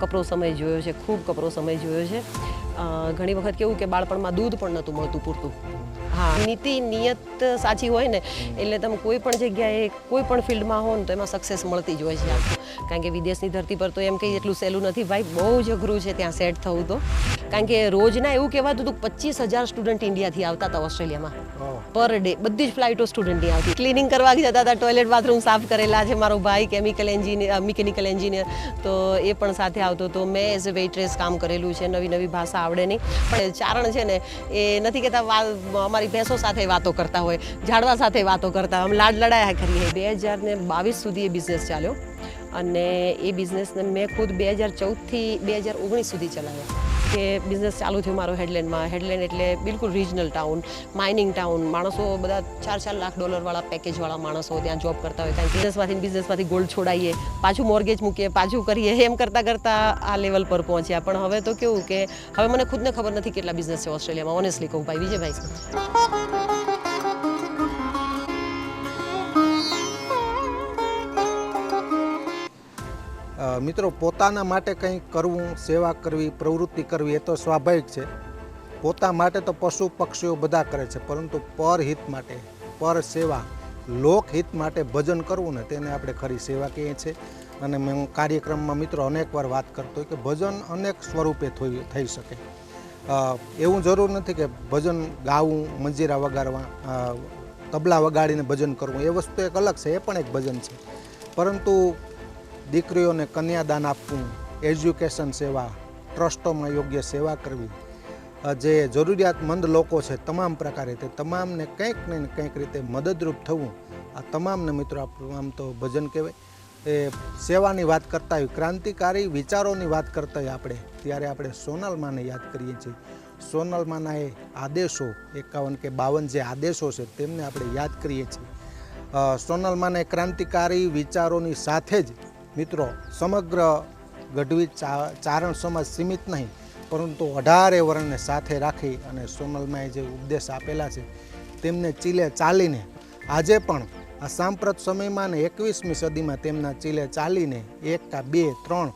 કપરો સમય જોયો છે ખૂબ કપરો સમય જોયો છે. ઘણી વખત કેવું કે બાળપણમાં દૂધ પણ નહોતું મળતું પૂરતું. હા. નીતિ નિયત સાચી હોય ને એટલે તમે કોઈ પણ જગ્યાએ કોઈ પણ ફિલ્ડમાં હો ને તો એમાં સક્સેસ મળતી જ હોય છે. કારણ કે વિદેશની ધરતી પર તો એમ કંઈ એટલું સહેલું નથી. ભાઈ બહુ જ અઘરું છે ત્યાં સેટ થવું તો. કારણ કે રોજના એવું કહેવાતું હતું પચીસ હજાર સ્ટુડન્ટ ઇન્ડિયાથી આવતા હતા ઓસ્ટ્રેલિયામાં. પર ડે બધી જ ફ્લાઇટો સ્ટુડન્ટની આવતી. ક્લિનિંગ કરવા જતા હતા ટોયલેટ બાથરૂમ સાફ કરેલા છે મારો ભાઈ કેમિકલ એન્જિનિયર મિકેનિકલ એન્જિનિયર તો એ પણ સાથે આવતો હતો. મેં એઝ અ વેઇટ્રેસ કામ કરેલું છે નવી નવી ભાષા આવડે નહીં. પણ ચારણ છે ને એ નથી કહેતા અમારી ભેંસો સાથે વાતો કરતા હોય ઝાડવા સાથે વાતો કરતા આમ લાડ લડાયા કરીએ. બે હજાર ને બાવીસ સુધી એ બિઝનેસ ચાલ્યો. અને એ બિઝનેસને મેં ખુદ બે હજાર ચૌદથી બે હજાર ઓગણીસ સુધી ચલાવ્યો. કે બિઝનેસ ચાલુ થયો મારો હેડલેન્ડમાં હેડલેન્ડ એટલે બિલકુલ રિજનલ ટાઉન માઇનિંગ ટાઉન માણસો બધા ચાર ચાર લાખ ડોલરવાળા પેકેજવાળા માણસો ત્યાં જોબ કરતા હોય. ત્યાં બિઝનેસમાંથી બિઝનેસમાંથી ગોલ્ડ છોડાઈએ, પાછું મોર્ગેજ મૂકીએ, પાછું કરીએ, એમ કરતાં કરતાં આ લેવલ પર પહોંચ્યા. પણ હવે તો કેવું કે, હવે મને ખુદને ખબર નથી કેટલા બિઝનેસ છે ઓસ્ટ્રેલિયામાં. ઓનેસ્ટલી કહું ભાઈ, વિજયભાઈ. મિત્રો, પોતાના માટે કંઈ કરવું, સેવા કરવી, પ્રવૃત્તિ કરવી એ તો સ્વાભાવિક છે. પોતા માટે તો પશુ પક્ષીઓ બધા કરે છે, પરંતુ પરહિત માટે, પર સેવા લોકહિત માટે ભજન કરવું ને તેને આપણે ખરી સેવા કહીએ છીએ. અને મેં હું કાર્યક્રમમાં મિત્રો અનેકવાર વાત કરતો કે ભજન અનેક સ્વરૂપે થઈ શકે. એવું જરૂર નથી કે ભજન ગાવું, મંજીરા વગાડવા તબલા વગાડીને ભજન કરવું, એ વસ્તુ એક અલગ છે, એ પણ એક ભજન છે. પરંતુ દીકરીઓને કન્યાદાન આપવું, એજ્યુકેશન સેવા, ટ્રસ્ટોમાં યોગ્ય સેવા કરવી જે જરૂરિયાતમંદ લોકો છે તમામ પ્રકારે તે તમામને કંઈક ને કંઈક રીતે મદદરૂપ થવું, આ તમામને મિત્રો આમ તો ભજન કહેવાય, એ સેવાની વાત કરતા હોય, ક્રાંતિકારી વિચારોની વાત કરતા હોય આપણે, ત્યારે આપણે સોનલમાને યાદ કરીએ છીએ. સોનલમાના એ આદેશો, એકાવન કે બાવન જે આદેશો છે તેમને આપણે યાદ કરીએ છીએ. સોનલમાને ક્રાંતિકારી વિચારોની સાથે જ મિત્રો, સમગ્ર ગઢવી ચારણ સમાજ સીમિત નહીં, પરંતુ અઢારે વર્ણને સાથે રાખી અને સોનલમાએ જે ઉપદેશ આપેલા છે, તેમને ચીલે ચાલીને, આજે પણ આ સાંપ્રત સમયમાં અને એકવીસમી સદીમાં તેમના ચીલે ચાલીને એક કા બે, ત્રણ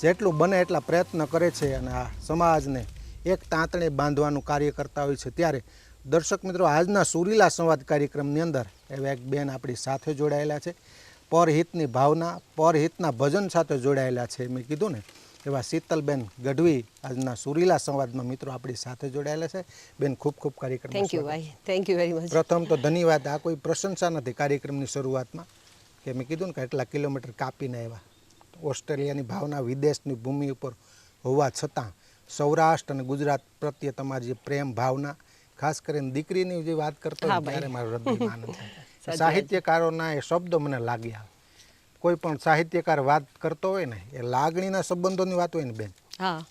જેટલું બને એટલા પ્રયત્ન કરે છે અને આ સમાજને એક તાંતણે બાંધવાનું કાર્ય કરતા હોય છે. ત્યારે દર્શક મિત્રો, આજના સુરીલા સંવાદ કાર્યક્રમની અંદર એવા એક બેન આપણી સાથે જોડાયેલા છે. પરહિતની ભાવના પરહિતના ભજન સાથે જોડાયેલા છે. મેં કીધું ને એવા શીતલબેન ગઢવી આજના સુરીલા સંવાદમાં મિત્રો આપણી સાથે જોડાયેલા છે. બેન ખૂબ ખૂબ કાર્યક્રમ થેન્ક યુ ભાઈ. થેન્ક યુ વેરી મચ પ્રથમ તો ધન્યવાદ. આ કોઈ પ્રશંસા નથી કાર્યક્રમની શરૂઆતમાં કે મેં કીધું ને કે એટલા કિલોમીટર કાપીને આવ્યા. ઓસ્ટ્રેલિયાની ભાવના વિદેશની ભૂમિ ઉપર હોવા છતાં સૌરાષ્ટ્ર અને ગુજરાત પ્રત્યે તમારી જે પ્રેમ ભાવના ખાસ કરીને દીકરીની જે વાત કરતો ત્યારે મારો હૃદયમાં આનંદ થાય. સાહિત્યકારોના એ શબ્દો મને લાગ્યા. કોઈ પણ સાહિત્યકાર વાત કરતો હોય ને એ લાગણીના સંબંધોની વાત હોય ને બેન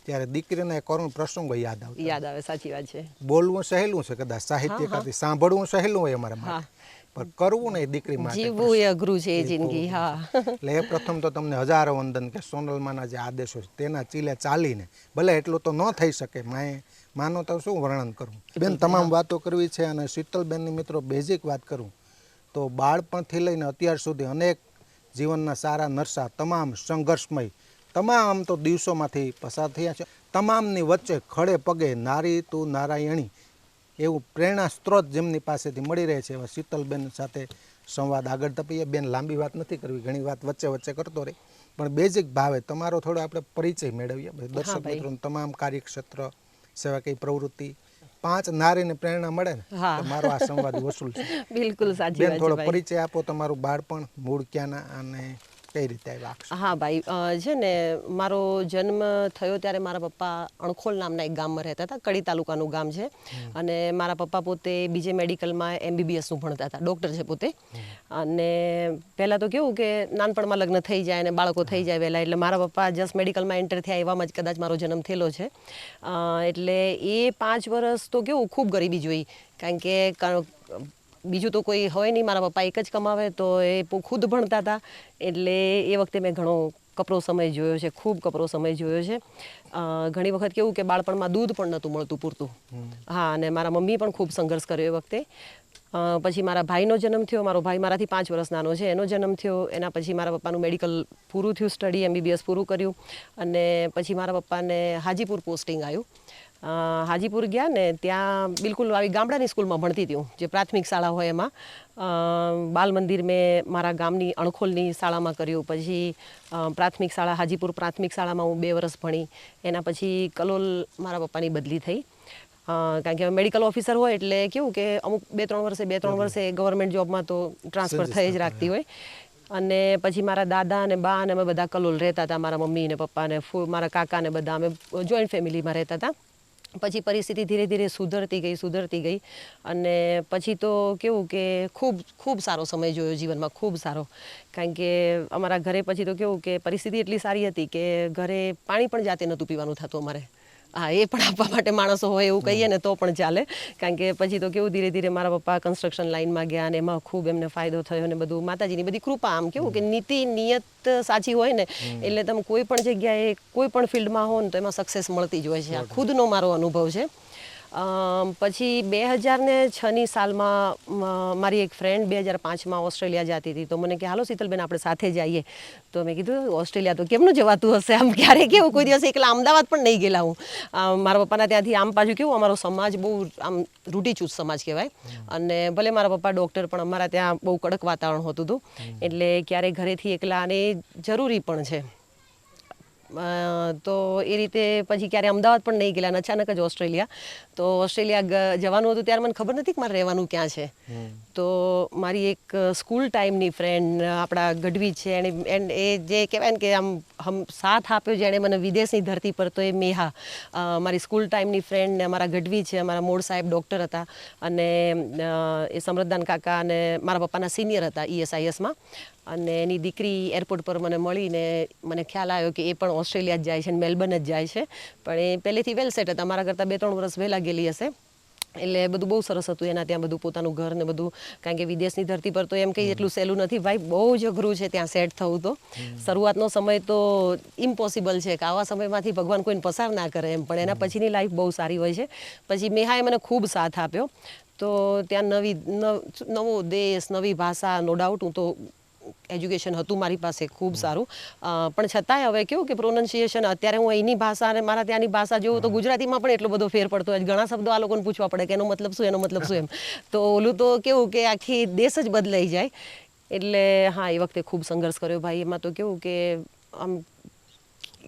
ત્યારે દીકરીના એ કરુણ પ્રસંગો યાદ આવે યાદ આવે સાચી વાત છે. બોલવું સહેલું છે કદાચ સાહિત્યકારથી સાંભળવું સહેલું હોય અમારા માટે. પણ કરવું ને એ દીકરી માટે જીવવું એ અઘરું છે એ જિંદગી હા. એટલે એ પ્રથમ તો તમને હજારો વંદન કે સોનલમાના જે આદેશો છે તેના ચીલે ચાલીને ભલે એટલું તો ન થઈ શકે માએ માનો તો શું વર્ણન કરું? બેન તમામ વાતો કરવી છે અને શીતલબેનની મિત્રો બેઝિક વાત કરું. તો બાળપણથી લઈને અત્યાર સુધી અનેક જીવનના સારા નરસા તમામ સંઘર્ષમય તમામ તો દિવસોમાંથી પસાર થયા છે. તમામની વચ્ચે ખડે પગે નારી તું નારાયણી એવું પ્રેરણા સ્ત્રોત જેમની પાસેથી મળી રહે છે એવા શીતલબેન સાથે સંવાદ આગળ તપીએ બેન લાંબી વાત નથી કરવી ઘણી વાત વચ્ચે વચ્ચે કરતો રહે. પણ બેઝિક ભાવે તમારો થોડો આપણે પરિચય મેળવીએ. દર્શક ભાઈ. તમામ કાર્યક્ષેત્ર સેવા કઈ પ્રવૃત્તિ પાંચ નારીને પ્રેરણા મળે ને તો મારો આ સંવાદ વસૂલ છે. બિલકુલ સાચી વાત છે થોડો પરિચય આપો તમારું બાળપણ મૂળ ક્યાંના અને કઈ રીતે આવ્યા હા ભાઈ છે ને મારો જન્મ થયો ત્યારે મારા પપ્પા અણખોલ નામના એક ગામમાં રહેતા હતા કડી તાલુકાનું ગામ છે. અને મારા પપ્પા પોતે બીજે મેડિકલમાં એમબીબીએસનું ભણતા હતા ડૉક્ટર છે પોતે. અને પહેલાં તો કેવું કે નાનપણમાં લગ્ન થઈ જાય અને બાળકો થઈ જાય વહેલા એટલે મારા પપ્પા જસ્ટ મેડિકલમાં એન્ટર થયા એવામાં જ કદાચ મારો જન્મ થયેલો છે. એટલે એ પાંચ વર્ષ તો કેવું ખૂબ ગરીબી જોઈ કારણ કે ક- બીજું તો કોઈ હોય નહીં. મારા પપ્પા એક જ કમાવે તો એ ખુદ ભણતા હતા. એટલે એ વખતે મેં ઘણો કપરો સમય જોયો છે. ખૂબ કપરો સમય જોયો છે. ઘણી વખત કેવું કે બાળપણમાં દૂધ પણ નહોતું મળતું પૂરતું. હા અને મારા મમ્મી પણ ખૂબ સંઘર્ષ કર્યો એ વખતે. પછી મારા ભાઈનો જન્મ થયો. મારો ભાઈ મારાથી પાંચ વર્ષ નાનો છે. એનો જન્મ થયો. એના પછી મારા પપ્પાનું મેડિકલ પૂરું થયું. સ્ટડી એમબીબીએસ પૂરું કર્યું. અને પછી મારા પપ્પાને હાજીપુર પોસ્ટિંગ આવ્યું. હાજીપુર ગયા ને ત્યાં બિલકુલ આવી ગામડાની સ્કૂલમાં ભણતી હતી હું જે પ્રાથમિક શાળા હોય એમાં. બાલ મંદિર મેં મારા ગામની અણખોલની શાળામાં કર્યું. પછી પ્રાથમિક શાળા હાજીપુર પ્રાથમિક શાળામાં હું બે વર્ષ ભણી. એના પછી કલોલ મારા પપ્પાની બદલી થઈ. કારણ કે મેડિકલ ઓફિસર હોય એટલે કેવું કે અમુક બે ત્રણ વર્ષે બે ત્રણ વર્ષે ગવર્મેન્ટ જોબમાં તો ટ્રાન્સફર થઈ જ રાખતી હોય. અને પછી મારા દાદા અને બા અને અમે બધા કલોલ રહેતા હતા. મારા મમ્મી ને પપ્પા ને ફૂ મારા કાકા ને બધા અમે જોઈન્ટ ફેમિલીમાં રહેતા હતા. પછી પરિસ્થિતિ ધીરે ધીરે સુધરતી ગઈ સુધરતી ગઈ. અને પછી તો કેવું કે ખૂબ ખૂબ સારો સમય જોયો જીવનમાં, ખૂબ સારો. કારણ કે અમારા ઘરે પછી તો કેવું કે પરિસ્થિતિ એટલી સારી હતી કે ઘરે પાણી પણ જાતે નહોતું પીવાનું થતું અમારે. હા એ પણ આપવા માટે માણસો હોય એવું કહીએ ને તો પણ ચાલે. કારણ કે પછી તો કેવું ધીરે ધીરે મારા પપ્પા કન્સ્ટ્રક્શન લાઇનમાં ગયા અને એમાં ખૂબ એમને ફાયદો થયો અને બધું. માતાજીની બધી કૃપા આમ કેવું કે નીતિ નિયત સાચી હોય ને એટલે તમે કોઈ પણ જગ્યાએ કોઈ પણ ફિલ્ડમાં હો ને તો એમાં સક્સેસ મળતી જ હોય છે. આ ખુદનો મારો અનુભવ છે. પછી બે હજાર ને છની સાલમાં મારી એક ફ્રેન્ડ બે હજાર પાંચમાં ઓસ્ટ્રેલિયા જતી હતી. તો મને કે હાલો શીતલબેન આપણે સાથે જઈએ. તો મેં કીધું ઓસ્ટ્રેલિયા તો કેમનું જવાતું હશે? આમ ક્યારે કેવું? કોઈ દિવસ એકલા અમદાવાદ પણ નહીં ગયેલા હું. મારા પપ્પાના ત્યાંથી આમ પાછું કેવું અમારો સમાજ બહુ આમ રૂઢિચુસ્ત સમાજ કહેવાય. અને ભલે મારા પપ્પા ડૉક્ટર પણ અમારા ત્યાં બહુ કડક વાતાવરણ હોતું હતું. એટલે ક્યારેય ઘરેથી એકલા અને જરૂરી પણ છે. તો એ રીતે પછી ક્યારે અમદાવાદ પણ નહીં ગયેલા અને અચાનક જ ઓસ્ટ્રેલિયા. તો ઓસ્ટ્રેલિયા જવાનું હતું ત્યારે મને ખબર નથી કે મારે રહેવાનું ક્યાં છે. તો મારી એક સ્કૂલ ટાઈમની ફ્રેન્ડ આપણા ગઢવી છે એણે એન્ડ એ જે કહેવાય ને કે આમ હમ સાથ આપ્યો જેણે મને વિદેશની ધરતી પર તો એ મેહા મારી સ્કૂલ ટાઈમની ફ્રેન્ડ ને અમારા ગઢવી છે અમારા મોડ સાહેબ ડૉક્ટર હતા. અને એ સમૃદ્ધાન કાકા અને મારા પપ્પાના સિનિયર હતા ઈએસઆઈએસમાં અને એની દીકરી એરપોર્ટ પર મને મળીને મને ખ્યાલ આવ્યો કે એ પણ ઓસ્ટ્રેલિયા જ જાય છે અને મેલબર્ન જ જાય છે. પણ એ પહેલેથી વેલ સેટ હતા. મારા કરતાં બે ત્રણ વર્ષ વહેલા ગયેલી હશે. એટલે બધું બહુ સરસ હતું. એના ત્યાં બધું પોતાનું ઘર ને બધું. કારણ કે વિદેશની ધરતી પર તો એમ કંઈ એટલું સહેલું નથી. ભાઈ બહુ જ અઘરું છે ત્યાં સેટ થવું તો. શરૂઆતનો સમય તો ઇમ્પોસિબલ છે કે આવા સમયમાંથી ભગવાન કોઈને પસાર ના કરે એમ. પણ એના પછીની લાઈફ બહુ સારી હોય છે. પછી મેહાએ મને ખૂબ સાથ આપ્યો. તો ત્યાં નવી નવ- નવો દેશ નવી ભાષા નો ડાઉટ હું તો એજ્યુકેશન હતું મારી પાસે ખૂબ સારું. પણ છતાંય હવે કેવું કે પ્રોનન્સિએશન અત્યારે હું અહીંની ભાષા અને મારા ત્યાંની ભાષા જોઉં તો ગુજરાતીમાં પણ એટલો બધો ફેર પડતો હોય. ઘણા શબ્દો આ લોકોને પૂછવા પડે કે એનો મતલબ શું એનો મતલબ શું એમ. તો ઓલું તો કેવું કે આખી દેશ જ બદલાઈ જાય. એટલે હા એ વખતે ખૂબ સંઘર્ષ કર્યો ભાઈ. એમાં તો કેવું કે આમ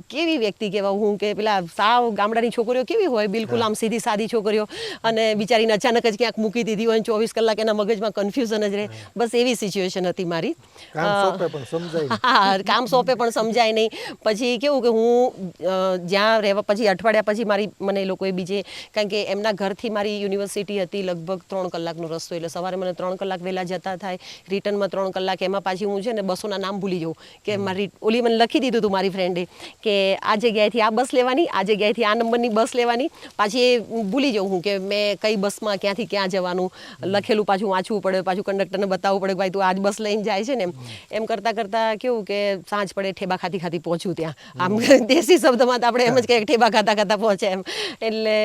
કેવી વ્યક્તિ કહેવાઉં હું કે પેલા સાવ ગામડાની છોકરીઓ કેવી હોય? બિલકુલ આમ સીધી સાદી છોકરીઓ. અને બિચારીને અચાનક જ ક્યાંક મૂકી દીધી હોય ચોવીસ કલાક એના મગજમાં કન્ફ્યુઝન જ રહે. બસ એવી સિચ્યુએશન હતી મારી. હા કામ સોંપે પણ સમજાય નહીં. પછી કેવું કે હું જ્યાં રહેવા પછી અઠવાડિયા પછી મારી મને એ લોકોએ બીજે કારણ કે એમના ઘરથી મારી યુનિવર્સિટી હતી લગભગ ત્રણ કલાકનો રસ્તો. એટલે સવારે મને ત્રણ કલાક વહેલા જતા થાય. રિટર્નમાં ત્રણ કલાક. એમાં પાછી હું છે ને બસોના નામ ભૂલી જાઉં. કે મારી ઓલી મને લખી દીધું હતું મારી ફ્રેન્ડે કે આ જગ્યાએથી આ બસ લેવાની આ જગ્યાએથી આ નંબરની બસ લેવાની. પાછી એ ભૂલી જાઉં હું કે મેં કઈ બસમાં ક્યાંથી ક્યાં જવાનું. લખેલું પાછું વાંચવું પડે પાછું કંડક્ટરને બતાવવું પડે કે ભાઈ તું આજ બસ લઈને જાય છે ને એમ. કરતાં કરતાં કેવું કે સાંજ પડે ઠેબા ખાતી ખાતી પહોંચ્યું ત્યાં. આમ દેશી શબ્દમાં તો આપણે એમ જ કહીએ ઠેબા ખાતા ખાતા પહોંચે એમ. એટલે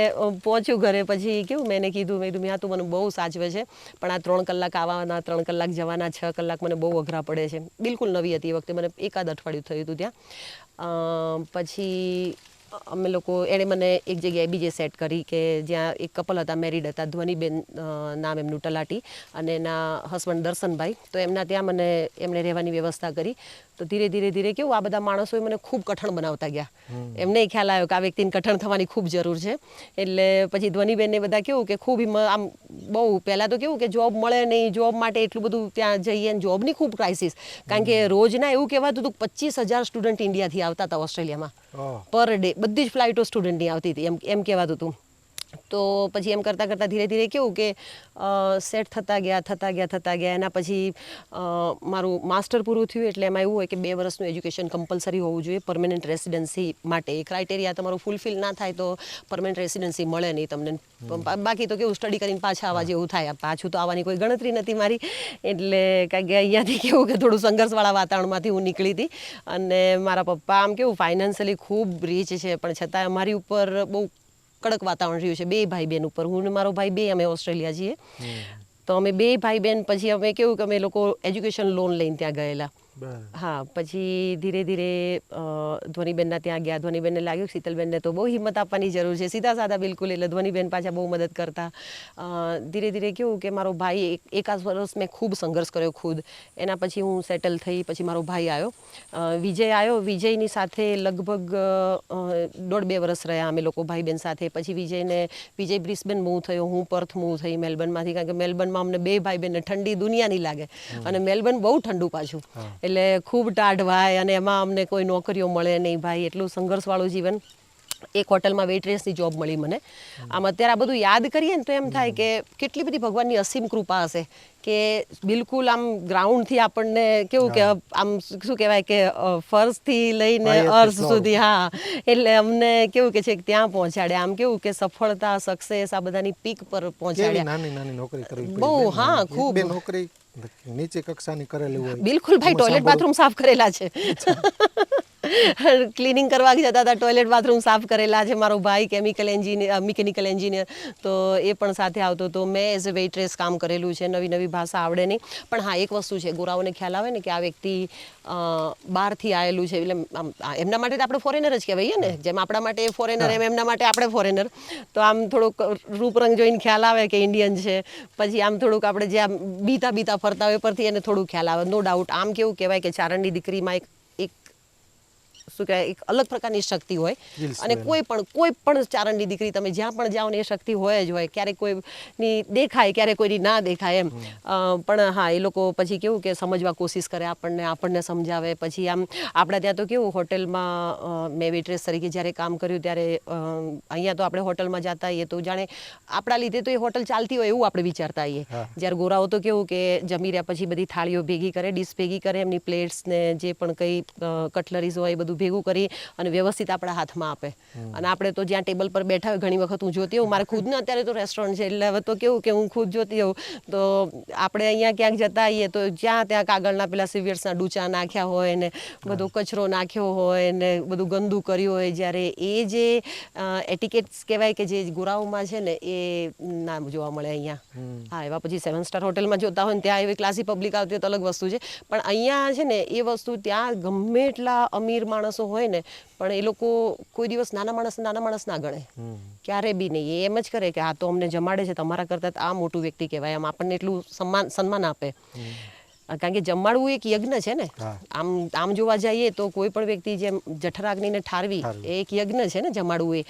પહોંચ્યું ઘરે પછી કેવું મેં એને કીધું મેં કીધું મેં તું મને બહુ સાચવે છે. પણ આ ત્રણ કલાક આવવાના ત્રણ કલાક જવાના છ કલાક મને બહુ અઘરા પડે છે. બિલકુલ નવી હતી એ વખતે મને એકાદ અઠવાડિયું થયું હતું ત્યાં. પછી અમે લોકો એણે મને એક જગ્યાએ બીજે સેટ કરી કે જ્યાં એક કપલ હતા મેરીડ હતા ધ્વનિબેન નામ એમનું તલાટી અને એના હસબન્ડ દર્શનભાઈ. તો એમના ત્યાં મને એમણે રહેવાની વ્યવસ્થા કરી. તો ધીરે ધીરે ધીરે કેવું આ બધા માણસોએ મને ખૂબ કઠણ બનાવતા ગયા. એમને ખ્યાલ આવ્યો કે આ વ્યક્તિને કઠણ થવાની ખૂબ જરૂર છે. એટલે પછી ધ્વનિબેનને બધા કેવું કે ખૂબ આમ બહુ પહેલાં તો કેવું કે જોબ મળે નહીં જોબ માટે એટલું બધું ત્યાં જઈએ અને જોબની ખૂબ ક્રાઇસિસ કારણ કે રોજના એવું કહેવાતું હતું પચીસ હજાર સ્ટુડન્ટ ઇન્ડિયાથી આવતા હતા ઓસ્ટ્રેલિયામાં પર ડે બધી જ ફ્લાઇટો સ્ટુડન્ટની આવતી હતી. એમ એમ કહેવાતું હતું. તો પછી એમ કરતાં કરતાં ધીરે ધીરે કેવું કે સેટ થતા ગયા થતા ગયા થતા ગયા. એના પછી મારું માસ્ટર પૂરું થયું એટલે એમાં એવું હોય કે બે વર્ષનું એજ્યુકેશન કમ્પલસરી હોવું જોઈએ. પરમેનન્ટ રેસિડન્સી માટે એ ક્રાઇટેરિયા તમારું ફૂલફિલ ના થાય તો પરમેનન્ટ રેસિડન્સી મળે નહીં તમને. બાકી તો કેવું સ્ટડી કરીને પાછા આવવા જેવું થાય. પાછું તો આવવાની કોઈ ગણતરી નથી મારી. એટલે કારણ કે અહીંયાથી કેવું કે થોડું સંઘર્ષવાળા વાતાવરણમાંથી હું નીકળી હતી. અને મારા પપ્પા આમ કેવું ફાઇનાન્શિયલી ખૂબ રીચ છે. પણ છતાં અમારી ઉપર બહુ કડક વાતાવરણ રહ્યું છે. બે ભાઈ બહેન ઉપર. હું ને મારો ભાઈ બે અમે ઓસ્ટ્રેલિયા છીએ. તો અમે બે ભાઈ બહેન પછી અમે કેવું કે અમે લોકો એજ્યુકેશન લોન લઈને ત્યાં ગયેલા. હા પછી ધીરે ધીરે ધ્વનિબેનના ત્યાં ગયા. ધ્વનિબેનને લાગ્યું શીતલબેનને તો બહુ હિંમત આપવાની જરૂર છે. સીધા સાદા બિલકુલ એટલે ધ્વનિબેન પાછા બહુ મદદ કરતા. ધીરે ધીરે કેવું કે મારો ભાઈ એક એકાદ વર્ષ મેં ખૂબ સંઘર્ષ કર્યો ખુદ. એના પછી હું સેટલ થઈ પછી મારો ભાઈ આવ્યો. વિજય આવ્યો. વિજયની સાથે લગભગ દોઢ બે વર્ષ રહ્યા અમે લોકો ભાઈ બહેન સાથે. પછી વિજયને વિજય બ્રિસ્બેન મૂવ થયો. હું પર્થ મૂવ થઈ મેલબર્નમાંથી. કારણ કે મેલબર્નમાં અમને બે ભાઈ બહેનને ઠંડી દુનિયાની લાગે. અને મેલબર્ન બહુ ઠંડુ પાછું. એટલે ખૂબ ટાઢ ભાઈ અને એમાં અમને કોઈ નોકરીઓ મળે નહીં ભાઈ. એટલું સંઘર્ષવાળું જીવન. એક હોટલમાં વેઇટ્રેસની જોબ મળી મને. આમ અત્યારે આ બધું યાદ કરીએ ને તો એમ થાય કે કેટલી બધી ભગવાનની અસીમ કૃપા હશે કે બિલકુલ આમ ગ્રાઉન્ડથી આપણને કેવું કે આમ શું કહેવાય કે અ, ફર્સ્ટથી લઈને અર્શ સુધી હા. એટલે અમને કેવું કે છે કે ત્યાં પહોંચાડે. આમ કેવું કે સફળતા સક્સેસ આ બધાની પીક પર પહોંચાડે પહોંચાડ્યા. બહુ, હા, ખૂબ. નોકરી નીચે કક્ષાની કરેલી હોય. બિલકુલ ભાઈ ટોયલેટ બાથરૂમ સાફ કરેલા છે. ક્લિનિંગ કરવા જતા હતા ટોયલેટ બાથરૂમ સાફ કરેલા. છે મારો ભાઈ કેમિકલ એન્જિનિયર મિકેનિકલ એન્જિનિયર તો એ પણ સાથે આવતો હતો. મેં એઝ અ વેઇટ્રેસ કામ કરેલું છે નવી નવી ભાષા આવડે નહીં. પણ હા એક વસ્તુ છે ગોરાઓને ખ્યાલ આવે ને કે આ વ્યક્તિ બહારથી આવેલું છે એટલે એમના માટે તો આપણે ફોરેનર જ કહેવાય ને. જેમ આપણા માટે ફોરેનર એમ એમના માટે આપણે ફોરેનર તો આમ થોડુંક રૂપરંગ જોઈને ખ્યાલ આવે કે ઇન્ડિયન છે. પછી આમ થોડુંક આપણે જે બીતા બીતા ફરતા હોય પરથી એને થોડું ખ્યાલ આવે. નો ડાઉટ આમ કેવું કહેવાય કે ચારણની દીકરીમાં એક શું કહેવાય એક અલગ પ્રકારની શક્તિ હોય. અને કોઈ પણ કોઈ પણ ચારણની દીકરી તમે જ્યાં પણ જાઓ ને એ શક્તિ હોય જ હોય. ક્યારેક કોઈની દેખાય ક્યારેક કોઈની ના દેખાય એમ. પણ હા એ લોકો પછી કેવું કે સમજવા કોશિશ કરે આપણને આપણને સમજાવે. પછી આમ આપણા ત્યાં તો કેવું હોટેલમાં મેં વેટ્રેસ તરીકે જ્યારે કામ કર્યું ત્યારે અહીંયા તો આપણે હોટલમાં જતા હોઈએ તો જાણે આપણા લીધે તો એ હોટલ ચાલતી હોય એવું આપણે વિચારતા હોઈએ. જ્યારે ગોરાઓ તો કેવું કે જમી રહ્યા પછી બધી થાળીઓ ભેગી કરે ડીશ ભેગી કરે એમની પ્લેટ્સ ને જે પણ કંઈ કટલરીઝ હોય એ બધું ભેગું કરી અને વ્યવસ્થિત આપણા હાથમાં આપે. અને આપણે તો જ્યાં ટેબલ પર બેઠા હોય ઘણી વખત હું જોતી હોઉં. મારે ખુદને અત્યારે તો રેસ્ટોરન્ટ છે એટલે હવે તો કેવું કે હું ખુદ જોતી હોઉં. તો આપણે અહીંયા ક્યાંક જતા આવીએ તો જ્યાં ત્યાં કાગળના પેલા સિવિયર્સના ડૂચા નાખ્યા હોય ને બધો કચરો નાખ્યો હોય ને બધું ગંદુ કર્યું હોય જ્યારે એ જે એટિકેટ્સ કહેવાય કે જે ગોરાઓમાં છે ને એ ના જોવા મળે અહીંયા. હા એવા પછી સેવન સ્ટાર હોટલમાં જોતા હોય ને ત્યાં એવી ક્લાસી પબ્લિક આવતી હોય તો અલગ વસ્તુ છે. પણ અહીંયા છે ને એ વસ્તુ ત્યાં ગમે એટલા અમીર માણસો હોય ને પણ એ લોકો કોઈ દિવસ નાના માણસ નાના માણસ ના ગણે ક્યારે બી નહીં. એ એમ જ કરે કે આ તો અમને જમાડે છે તમારા કરતાં આ મોટું વ્યક્તિ કહેવાય. આમ આપણને એટલું સન્માન સન્માન આપે. કારણ કે જમાડવું એક યજ્ઞ છે ને. આમ આમ જોવા જઈએ તો કોઈ પણ વ્યક્તિ જેમ જઠરાગ્નિને ઠારવી. એ એક યજ્ઞ છે ને જમાડવું એ.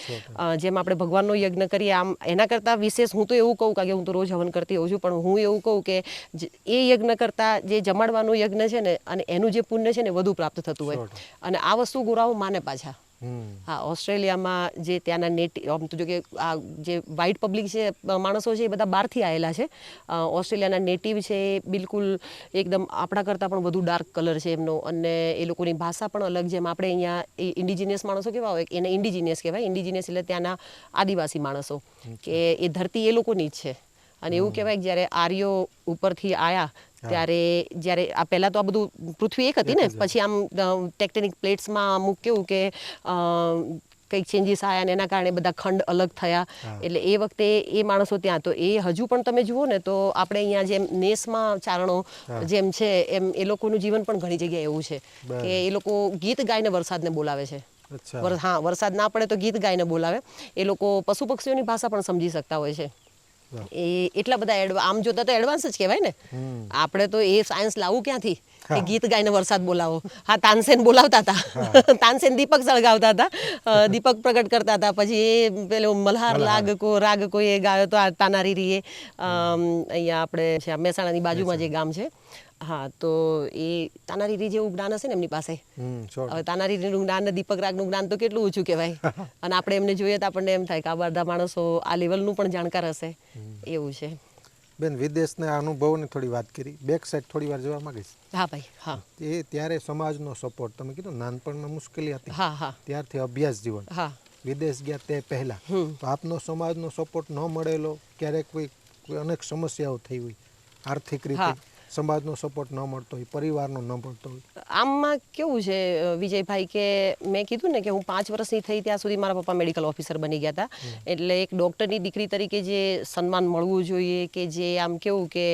જેમ આપણે ભગવાનનો યજ્ઞ કરીએ આમ એના કરતાં વિશેષ હું તો એવું કહું કારણ કે હું તો રોજ હવન કરતી હોઉં છું પણ હું એવું કહું કે એ યજ્ઞ કરતાં જે જમાડવાનું યજ્ઞ છે ને અને એનું જે પુણ્ય છે ને વધુ પ્રાપ્ત થતું હોય. અને આ વસ્તુ ગોરાઓ માને પાછા. હા ઓસ્ટ્રેલિયામાં જે ત્યાંના નેટિવ આમ તો જો કે આ જે વ્હાઇટ પબ્લિક છે માણસો છે એ બધા બહારથી આવેલા છે. ઓસ્ટ્રેલિયાના નેટિવ છે એ બિલકુલ એકદમ આપણા કરતાં પણ વધુ ડાર્ક કલર છે એમનો. અને એ લોકોની ભાષા પણ અલગ જેમ આપણે અહીંયા ઇન્ડિજિનિયસ માણસો કેવા હોય એને ઇન્ડિજિનિયસ કહેવાય. ઇન્ડિજિનિયસ એટલે ત્યાંના આદિવાસી માણસો. કે એ ધરતી એ લોકોની જ છે. અને એવું કહેવાય કે જ્યારે આર્યો ઉપરથી આયા ત્યારે જ્યારે આ પહેલાં તો આ બધું પૃથ્વી એક હતી ને પછી આમ ટેક્ટેનિક પ્લેટ્સમાં અમુક કેવું કે કંઈક ચેન્જીસ આવ્યા ને એના કારણે બધા ખંડ અલગ થયા. એટલે એ વખતે એ માણસો ત્યાં. તો એ હજુ પણ તમે જુઓ ને તો આપણે અહીંયા જેમ નેસમાં ચારણો જેમ છે એમ એ લોકોનું જીવન પણ ઘણી જગ્યાએ એવું છે કે એ લોકો ગીત ગાઈને વરસાદને બોલાવે છે. હા વરસાદ ના પડે તો ગીત ગાઈને બોલાવે. એ લોકો પશુ પક્ષીઓની ભાષા પણ સમજી શકતા હોય છે. એ એટલા બધા આમ જોતા તો એડવાન્સ જ કહેવાય ને. આપણે તો એ સાયન્સ લાવવું ક્યાંથી? કે ગીત ગાઈને વરસાદ બોલાવો. હા તાનસેન બોલાવતા હતા. તાનસેન દીપક સળગાવતા હતા. દીપક પ્રગટ કરતા હતા. પછી એ પેલો મલ્હાર લાગ કો રાગ કોઈ એ ગાયો તો આ તાનારી રીએ. અહીંયા આપણે છે મહેસાણાની બાજુમાં જે ગામ છે. હા તો એ તાનારીરી જેવું જ્ઞાન હશે ને એમની પાસે? હવે તાનારીરીનું જ્ઞાન દીપક રાગનું જ્ઞાન તો કેટલું ઓછું કહેવાય. અને આપણે એમને જોઈએ તો આપણને એમ થાય કે આ બધા માણસો આ લેવલનું પણ જાણકાર હશે. એવું છે. બેન વિદેશના અનુભવની થોડી વાત કરી. બેક સાઈડ થોડી વાર જોવા માંગીશ? હા ભાઈ હા. એ ત્યારે સમાજનો સપોર્ટ તમે કીધું નાનપણમાં મુશ્કેલી હતી. હા હા. ત્યારથી અભ્યાસ જીવન. હા. વિદેશ ગયા તે પહેલા. તો આપનો સમાજનો સપોર્ટ ન મળેલો ક્યારેક કોઈ કોઈ અનેક સમસ્યાઓ થઈ હોય આર્થિક રીતે. સમાજનો સપોર્ટ ન મળતો હોય પરિવારનો ન મળતો હોય. આમમાં કેવું છે વિજયભાઈ કે મેં કીધું ને કે હું પાંચ વર્ષની થઈ ત્યાં સુધી મારા પપ્પા મેડિકલ ઓફિસર બની ગયા હતા. એટલે એક ડૉક્ટરની દીકરી તરીકે જે સન્માન મળવું જોઈએ કે જે આમ કેવું કે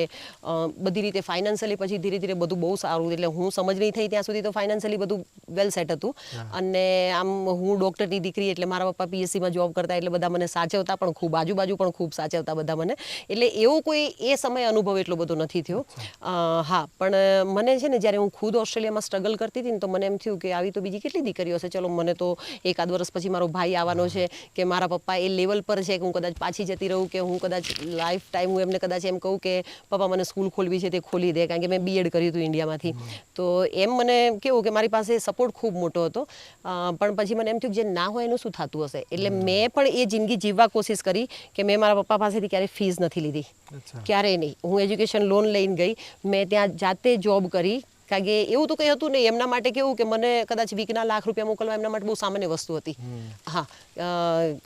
બધી રીતે ફાઇનાન્શિયલી પછી ધીરે ધીરે બધું બહુ સારું. એટલે હું સમજ નહીં થઈ ત્યાં સુધી તો ફાઇનાન્શિયલી બધું વેલ સેટ હતું. અને આમ હું ડૉક્ટરની દીકરી એટલે મારા પપ્પા પીએસસીમાં જોબ કરતા એટલે બધા મને સાચવતા પણ ખૂબ આજુબાજુ પણ ખૂબ સાચવતા બધા મને. એટલે એવો કોઈ એ સમય અનુભવ એટલો બધો નથી થયો. હા પણ મને છે ને જ્યારે હું ખુદ ઓસ્ટ્રેલિયામાં સ્ટ્રગલ કરતી હતી ને તો મને એમ થયું કે આવી તો બીજી કેટલી દીકરીઓ છે ચલો મને તો એકાદ વર્ષ પછી મારો ભાઈ આવવાનો છે કે મારા પપ્પા એ લેવલ પર છે કે હું કદાચ પાછી જતી રહું કે હું કદાચ લાઈફ ટાઈમ હું એમને કદાચ એમ કહું કે પપ્પા મને સ્કૂલ ખોલવી છે તે ખોલી દે કારણ કે મેં બીએડ કર્યું હતું ઇન્ડિયામાંથી. તો એમ મને કેવું કે મારી પાસે સપોર્ટ ખૂબ મોટો હતો. પણ પછી મને એમ થયું કે જે ના હોય એનું શું થતું હશે? એટલે મેં પણ એ જિંદગી જીવવા કોશિશ કરી કે મેં મારા પપ્પા પાસેથી ક્યારેય ફીસ નથી લીધી. ક્યારેય નહીં. હું એજ્યુકેશન લોન લઈને ગઈ. મેં ત્યાં જાતે જોબ કરી. કારણ કે એવું તો કંઈ હતું નહીં. એમના માટે કેવું કે મને કદાચ વીકના લાખ રૂપિયા મોકલવા એમના માટે બહુ સામાન્ય વસ્તુ હતી. હા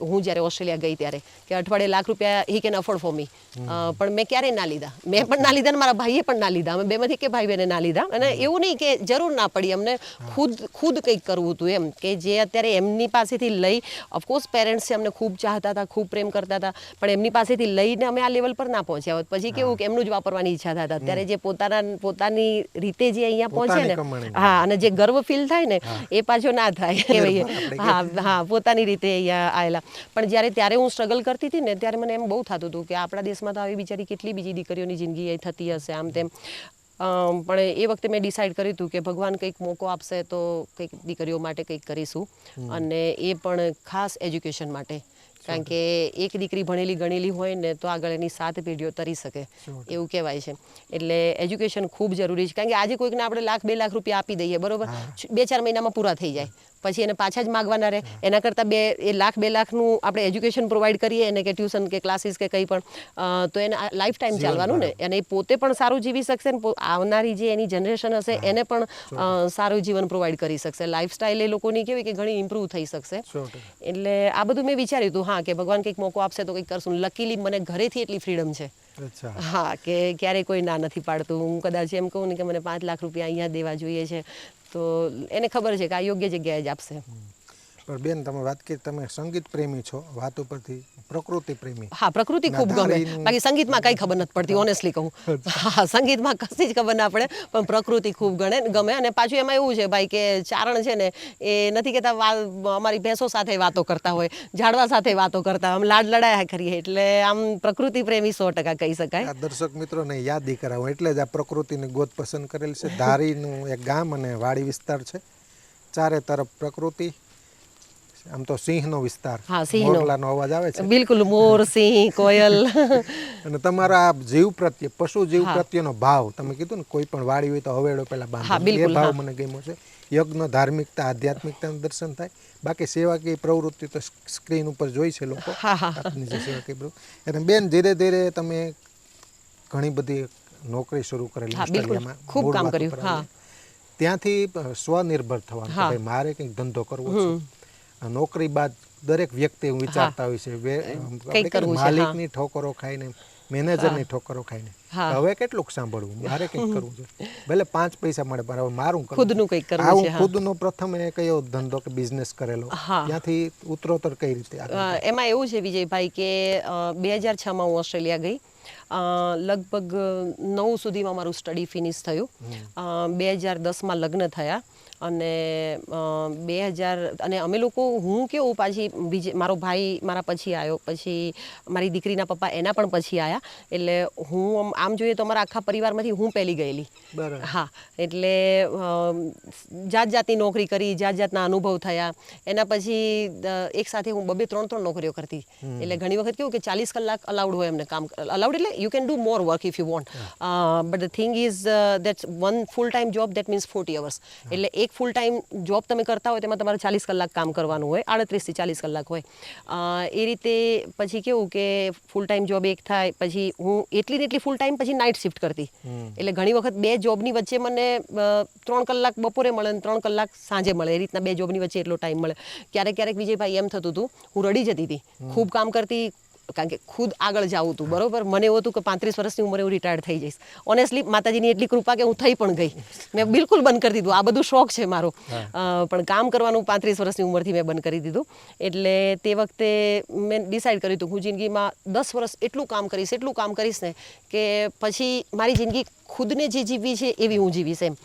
હું જ્યારે ઓસ્ટ્રેલિયા ગઈ ત્યારે કે અઠવાડિયે લાખ રૂપિયા he can afford for me. પણ મેં ક્યારેય ના લીધા. મેં પણ ના લીધા અને મારા ભાઈએ પણ ના લીધા. અમે બેમાંથી કે ભાઈ બહેને ના લીધા. અને એવું નહીં કે જરૂર ના પડી. અમને ખુદ ખુદ કંઈક કરવું હતું એમ કે જે અત્યારે એમની પાસેથી લઈ ઓફકોર્સ પેરેન્ટ્સ અમને ખૂબ ચાહતા હતા ખૂબ પ્રેમ કરતા હતા. પણ એમની પાસેથી લઈને અમે આ લેવલ પર ના પહોંચ્યા હોત. પછી કેવું કે એમનું જ વાપરવાની ઈચ્છા થતા. અત્યારે જે પોતાના પોતાની રીતે જે અહીંયા પહોંચે ને હા અને જે ગર્વ ફીલ થાય ને એ પાછો ના થાય. હા હા પોતાની રીતે અહીંયા આવેલા. પણ જ્યારે ત્યારે હું સ્ટ્રગલ કરતી હતી ને ત્યારે મને એમ બહુ થતું હતું કે આપણા દેશમાં તો આવી બિચારી કેટલી બીજી દીકરીઓની જિંદગી અહીં થતી હશે આમ તેમ. પણ એ વખતે મેં ડિસાઈડ કર્યું હતું કે ભગવાન કંઈક મોકો આપશે તો કંઈક દીકરીઓ માટે કંઈક કરીશું. અને એ પણ ખાસ એજ્યુકેશન માટે. કારણ કે એક દીકરી ભણેલી ગણેલી હોય ને તો આગળ એની સાત પેઢીઓ તરી શકે. એવું કહેવાય છે. એટલે એજ્યુકેશન ખૂબ જરૂરી છે. કારણ કે આજે કોઈકને આપણે લાખ બે લાખ રૂપિયા આપી દઈએ બરોબર? બે ચાર મહિનામાં પૂરા થઈ જાય. પછી એને પાછા જ માગવાના રહે. એના કરતાં બે એ લાખ બે લાખનું આપણે એજ્યુકેશન પ્રોવાઈડ કરીએ એને કે ટ્યુશન કે ક્લાસીસ કે કંઈ પણ તો એને લાઈફ ટાઈમ ચાલવાનું ને. અને એ પોતે પણ સારું જીવી શકશે ને આવનારી જે એની જનરેશન હશે એને પણ સારું જીવન પ્રોવાઈડ કરી શકશે. લાઈફસ્ટાઈલ એ લોકોની કેવી કે ઘણી ઇમ્પ્રૂવ થઈ શકશે. એટલે આ બધું મેં વિચાર્યું હતું હા કે ભગવાન કંઈક મોકો આપશે તો કંઈક કરશું. લકીલી મને ઘરેથી એટલી ફ્રીડમ છે. હા કે ક્યારેય કોઈ ના નથી પાડતું. હું કદાચ એમ કહું ને કે મને પાંચ લાખ રૂપિયા અહીંયા દેવા જોઈએ છે. તો એને ખબર છે કે આ યોગ્ય જગ્યાએ જ આપશે પણ બેન તમે વાત કરી તમે સંગીત પ્રેમી છો વાત ઉપરથી પ્રકૃતિ પ્રેમી. હા પ્રકૃતિ ખૂબ ગમે. બાકી સંગીતમાં કઈ ખબર નથી પડતી ઓનેસ્ટલી કહું. હા સંગીતમાં કશી જ ખબર ના પડે પણ પ્રકૃતિ ખૂબ ગણે ગમે. અને પાછું એમાં એવું છે ભાઈ કે ચારણ છે ને એ નથી કહેતા અમારી ભેંસો સાથે વાતો કરતા હોય ઝાડવા સાથે વાતો કરતા આમ લાડ લડાયા કરીએ. એટલે આમ પ્રકૃતિ પ્રેમી સો ટકા કહી શકાય. દર્શક મિત્રોને યાદી કરાવું એટલે જ આ પ્રકૃતિની ગોત પસંદ કરેલ છે. ધારીનું એક ગામ અને વાડી વિસ્તાર છે. ચારે તરફ પ્રકૃતિ આમ તો સિંહનો વિસ્તાર. હા, સિંહનો. મોરલાનો અવાજ આવે છે. બિલકુલ મોર સિંહ કોયલ. અને તમારા આ જીવ પ્રત્યે પશુ જીવ પ્રત્યેનો ભાવ તમે કીધું ને કોઈ પણ વાડી હોય તો હવેડો પેલા હા, બાંધે એ ભાવ મને ગમ્યો છે. યજ્ઞ ધાર્મિકતા આધ્યાત્મિકતાનું દર્શન થાય. બાકી સેવાકીય પ્રવૃત્તિ તો સ્ક્રીન ઉપર જોઈ છે લોકો. આપની જે સેવાકીય પ્રવૃત્તિ. અને બેન ધીરે ધીરે તમે ઘણી બધી નોકરી શરૂ કરેલી ઓસ્ટ્રેલિયામાં ખૂબ કામ કર્યું, હા. ત્યાંથી સ્વનિર્ભર થવાનું ભાઈ મારે કંઈક ધંધો કરવો છે. નોકરી બાદ દરેક વ્યક્તિ હું વિચારતા હોય છે. માલિકની ઠોકરો ખાઈને મેનેજરની ઠોકરો ખાઈને. હવે કેટલુંક સાંભળવું? મારે કંઈક કરવું છે. ભલે પાંચ પૈસા મળે પણ હવે મારું ખુદ ખુદનું. કંઈક કરવું છે. ખુદનો પ્રથમ એ કયો ધંધો કે બિઝનેસ કરેલો. ત્યાંથી ઉત્તરોત્તર કઈ રીતે એમાં એવું છે વિજયભાઈ કે બે હજાર છમાં હું ઓસ્ટ્રેલિયા ગઈ. લગભગ નવ સુધીમાં મારું સ્ટડી ફિનિશ થયું. બે હજાર દસમાં લગ્ન થયા. અને બે હજાર અને અમે લોકો હું કેવું પાછી બીજે મારો ભાઈ મારા પછી આવ્યો પછી મારી દીકરીના પપ્પા એના પણ પછી આવ્યા એટલે હું આમ- જોઈએ તો અમારા આખા પરિવારમાંથી હું પહેલી ગયેલી. બરાબર. હા એટલે જાત જાતની નોકરી કરી જાત જાતના અનુભવ થયા એના પછી એક સાથે હું બબે ત્રણ ત્રણ નોકરીઓ કરતી. એટલે ઘણી વખત કેવું કે ચાલીસ કલાક અલાઉડ હોય એમને કામ અલાઉડ એટલે you can do more work if you want but the thing is that one full time job that means forty hours એટલે એક ફૂલ ટાઈમ જોબ તમે કરતા હોય તેમાં તમારે ચાલીસ કલાક કામ કરવાનું હોય આડત્રીસથી ચાલીસ કલાક હોય. એ રીતે પછી કેવું કે ફૂલ ટાઈમ જોબ એક થાય પછી હું એટલી ને એટલી ફૂલ ટાઈમ પછી નાઇટ શિફ્ટ કરતી. એટલે ઘણી વખત બે જોબની વચ્ચે મને ત્રણ કલાક બપોરે મળે અને ત્રણ કલાક સાંજે મળે. એ રીતના બે જોબની વચ્ચે એટલો ટાઈમ મળે. ક્યારેક ક્યારેક વિજયભાઈ એમ થતું હતું હું રડી જતી હતી. ખૂબ કામ કરતી કારણ કે ખુદ આગળ જાવું હતું બરોબર? મને એવું હતું કે પાંત્રીસ વર્ષની ઉંમરે હું રિટાયર્ડ થઈ જઈશ. ઓનેસ્ટલી માતાજીની એટલી કૃપા કે હું થઈ પણ ગઈ. મેં બિલકુલ બંધ કરી દીધું. આ બધું શોખ છે મારો. પણ કામ કરવાનું પાંત્રીસ વર્ષની ઉંમરથી મેં બંધ કરી દીધું. એટલે તે વખતે મેં ડિસાઇડ કર્યું હતું હું જિંદગીમાં દસ વર્ષ એટલું કામ કરીશ એટલું કામ કરીશ ને કે પછી મારી જિંદગી ખુદને જે જીવવી છે એવી હું જીવીશ એમ.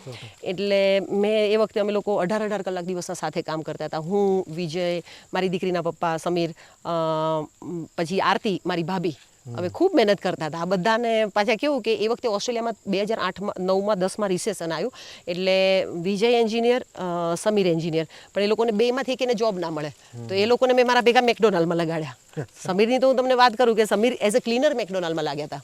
એટલે મેં એ વખતે અમે લોકો અઢાર અઢાર કલાક દિવસના સાથે કામ કરતા હતા. હું વિજય મારી દીકરીના પપ્પા સમીર પછી આરતી મારી ભાભી. અમે ખૂબ મહેનત કરતા હતા. આ બધાને પાછા કેવું કે એ વખતે ઓસ્ટ્રેલિયામાં બે હજાર આઠમાં નવમાં દસમાં રિસેશન આવ્યું. એટલે વિજય એન્જિનિયર સમીર એન્જિનિયર પણ એ લોકોને બેમાંથી એકને જોબ ના મળે. તો એ લોકોને મેં મારા ભેગા મેકડોનાલ્ડમાં લગાડ્યા. સમીરની તો હું તમને વાત કરું કે સમીર એઝ અ ક્લીનર મેકડોનાલ્ડમાં લાગ્યા હતા.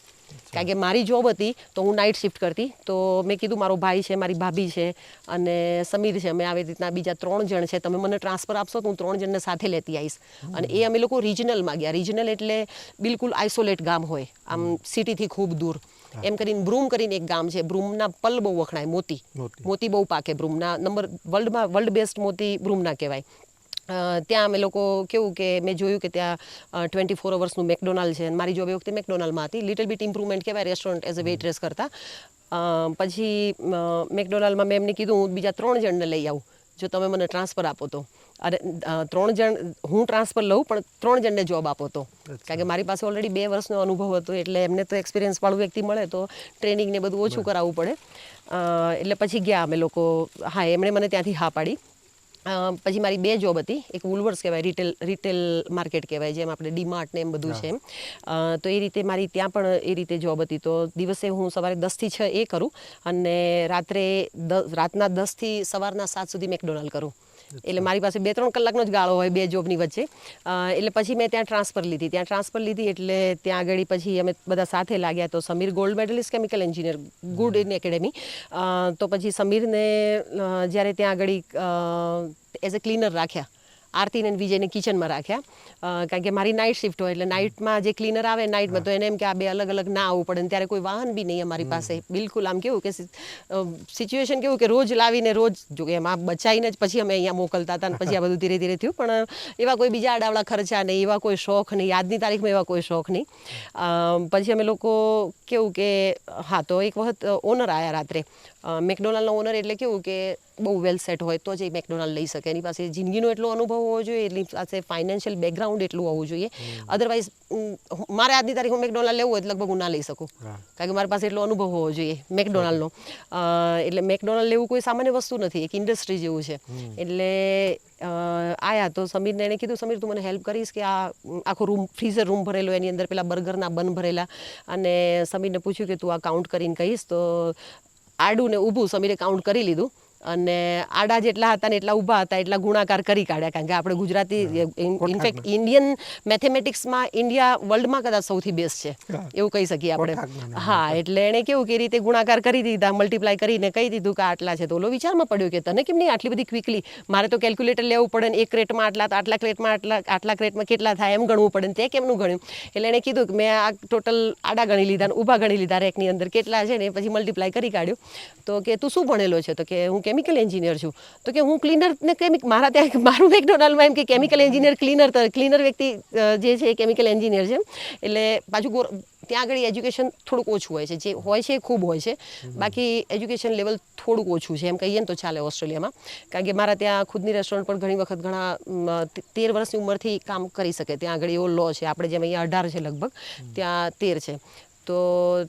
કારણ કે મારી જોબ હતી તો હું નાઇટ શિફ્ટ કરતી. તો મેં કીધું મારો ભાઈ છે મારી ભાભી છે અને સમીર છે. અમે આવી રીતના બીજા ત્રણ જણ છે. તમે મને ટ્રાન્સફર આપશો તો હું ત્રણ જણને સાથે લેતી આવીશ. અને એ અમે લોકો રિજનલમાં ગયા. રિજનલ એટલે બિલકુલ આઇસોલેટ ગામ હોય. આમ સિટીથી ખૂબ દૂર. એમ કરીને બ્રૂમ કરીને એક ગામ છે. બ્રૂમના પલ બહુ વખણાય. મોતી. મોતી. બહુ પાકે બ્રૂમના નંબર વર્લ્ડમાં વર્લ્ડ બેસ્ટ મોતી બ્રૂમના કહેવાય. ત્યાં અમે લોકો કેવું કે મેં જોયું કે ત્યાં ટ્વેન્ટી ફોર અવર્સનું મેકડોનાલ્ડ છે. અને મારી જોબ એ વખતે મેકડોનાલ્ડમાં હતી. લિટલ બિટ ઇમ્પ્રુવમેન્ટ કહેવાય રેસ્ટોરન્ટ એઝ અ વેઇટ્રેસ કરતા. પછી મેકડોનાલ્ડમાં મેં એમને કીધું હું બીજા ત્રણ જણને લઈ આવું. જો તમે મને ટ્રાન્સફર આપો તો. અને ત્રણ જણ હું ટ્રાન્સફર લઉં પણ ત્રણ જણને જોબ આપો તો. કારણ કે મારી પાસે ઓલરેડી બે વર્ષનો અનુભવ હતો એટલે એમને તો એક્સપિરિયન્સ વાળું વ્યક્તિ મળે તો ટ્રેનિંગ ને બધું ઓછું કરાવવું પડે. એટલે પછી ગયા અમે લોકો. હા એમણે મને ત્યાંથી હા પાડી. પછી મારી બે જોબ હતી. એક વુલવર્સ કહેવાય રિટેલ રિટેલ માર્કેટ કહેવાય જેમ આપણે ડીમાર્ટ ને એમ બધું છે એમ. તો એ રીતે મારી ત્યાં પણ એ રીતે જોબ હતી. તો દિવસે હું સવારે દસથી છ એ કરું અને રાત્રે રાતના દસથી સવારના સાત સુધી મેકડોનાલ્ડ કરું. એટલે મારી પાસે બે ત્રણ કલાકનો જ ગાળો હોય બે જોબની વચ્ચે. એટલે પછી મેં ત્યાં ટ્રાન્સફર લીધી. ત્યાં ટ્રાન્સફર લીધી એટલે ત્યાં આગળ પછી અમે બધા સાથે લાગ્યા તો Sameer gold medalist chemical engineer good in academy. તો પછી સમીરને જ્યારે ત્યાં આગળ એઝ અ ક્લીનર રાખ્યા આરતીને વિજયને કિચનમાં રાખ્યા. કારણ કે મારી નાઇટ શિફ્ટ હોય એટલે નાઇટમાં જે ક્લીનર આવે નાઇટમાં તો એને એમ કે આ બે અલગ અલગ ના આવવું પડે ત્યારે કોઈ વાહન બી નહીં અમારી પાસે. બિલકુલ આમ કેવું કે સિચ્યુએશન કેવું કે રોજ લાવીને રોજ જો કે એમાં બચાવીને જ પછી અમે અહીંયા મોકલતા હતા અને પછી આ બધું ધીરે ધીરે થયું. પણ એવા કોઈ બીજા આડાવડા ખર્ચા નહીં એવા કોઈ શોખ નહીં. આજની તારીખમાં એવા કોઈ શોખ નહીં. પછી અમે લોકો કેવું કે હા તો એક વખત ઓનર આવ્યા રાત્રે. મેકડોનાલ્ડનો ઓનર એટલે કેવું કે બહુ વેલ સેટ હોય તો જ એ મેકડોનાલ્ડ લઈ શકે. એની પાસે જિંદગીનો એટલો અનુભવ હોવો જોઈએ એની પાસે ફાઇનાન્શિયલ બેકગ્રાઉન્ડ એટલું હોવું જોઈએ. અદરવાઇઝ મારે આજની તારીખ હું મેકડોનાલ્ડ લેવું હોય લગભગ હું ના લઈ શકું. કારણ કે મારી પાસે એટલો અનુભવ હોવો જોઈએ મેકડોનાલ્ડનો. એટલે મેકડોનાલ્ડ લેવું કોઈ સામાન્ય વસ્તુ નથી એક ઇન્ડસ્ટ્રી જેવું છે. એટલે આયા તો સમીરને એણે કીધું સમીર તું મને હેલ્પ કરીશ કે આ આખો રૂમ ફ્રીઝર રૂમ ભરેલો એની અંદર પેલા બર્ગરના બન ભરેલા. અને સમીરને પૂછ્યું કે તું આ કાઉન્ટ કરીને કહીશ તો આડું ને ઊભું સમીરે કાઉન્ટ કરી લીધું. અને આડા જેટલા હતા ને એટલા ઊભા હતા એટલા ગુણાકાર કરી કાઢ્યા. કારણ કે આપણે ગુજરાતી ઇનફેક્ટ ઇન્ડિયન મેથેમેટિક્સમાં ઇન્ડિયા વર્લ્ડમાં કદાચ સૌથી બેસ્ટ છે. એવું કહી શકીએ આપણે. હા એટલે એણે કેવું કે રીતે ગુણાકાર કરી દીધા મલ્ટીપ્લાય કરીને કહી દીધું કે આટલા છે. તો ઓલો વિચારમાં પડ્યો કે તને કેમ નહીં આટલી બધી ક્વિકલી મારે તો કેલ્ક્યુલેટર લેવું પડે ને એક ક્રેટમાં આટલા તો આટલા ક્રેટમાં આટલા આટલા ક્રેટમાં કેટલા થાય એમ ગણવું પડે ને તે કેમનું ગણ્યું? એટલે એણે કીધું કે મેં આ ટોટલ આડા ગણી લીધા ને ઊભા ગણી લીધા રેકની અંદર કેટલા છે ને પછી મલ્ટીપ્લાય કરી કાઢ્યું. તો કે તું શું ભણેલો છે? તો કે હું કેમિકલ એન્જિનિયર છું. તો કે હું ક્લીનરને કેમિક મારા ત્યાં મારું મેકડોનાલ્ડમાં એમ કે કેમિકલ એન્જિનિયર ક્લીનર ક્લીનર વ્યક્તિ જે છે એ કેમિકલ એન્જિનિયર છે એટલે પાછું ત્યાં આગળ એજ્યુકેશન થોડુંક ઓછું હોય છે. જે હોય છે એ ખૂબ હોય છે. બાકી એજ્યુકેશન લેવલ થોડુંક ઓછું છે. એમ કહીએ ને તો ચાલે ઓસ્ટ્રેલિયામાં. કારણ કે મારા ત્યાં ખુદની રેસ્ટોરન્ટ પણ ઘણી વખત ઘણા તેર વર્ષની ઉંમરથી કામ કરી શકે. ત્યાં આગળ એવો લો છે. આપણે જેમ અહીંયા અઢાર છે લગભગ ત્યાં તેર છે. તો